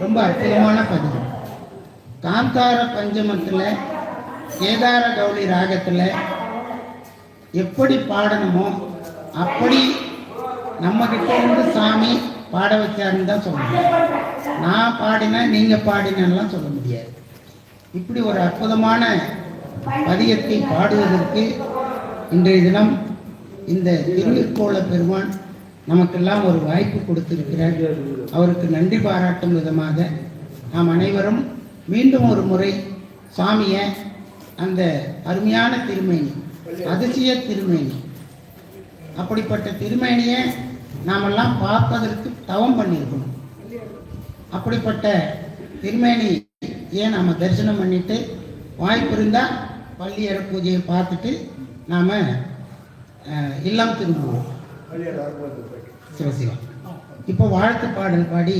ரொம்ப அற்புதமான பதிவு. காந்தார பஞ்சமத்தில் கேதார கௌளி ராகத்தில் எப்படி பாடணுமோ அப்படி நம்மக்கிட்ட இருந்து சாமி பாட வச்சாருன்னு தான் சொல்லணும் நான் பாடினேன் நீங்கள் பாடினேன்லாம் சொல்ல முடியாது. இப்படி ஒரு அற்புதமான பதியத்தை பாடுவதற்கு இன்றைய தினம் இந்த திருவிற்கோள பெருமான் நமக்கெல்லாம் ஒரு வாய்ப்பு கொடுத்திருக்கிறார். அவருக்கு நன்றி பாராட்டும் விதமாக நாம் அனைவரும் மீண்டும் ஒரு முறை சாமியை அந்த அருமையான திருமேனி அதிசய திருமேனி அப்படிப்பட்ட திருமேனியை நாமெல்லாம் பார்ப்பதற்கு தவம் பண்ணியிருக்கணும். அப்படிப்பட்ட திருமேனி ஏன் நாம் தரிசனம் பண்ணிட்டு வாய்ப்பு இருந்தால் பள்ளியற பூஜையை பார்த்துட்டு நாம் இல்லம் திரும்புவோம். சிவசிவா இப்போ வாழ்த்து பாடல் பாடி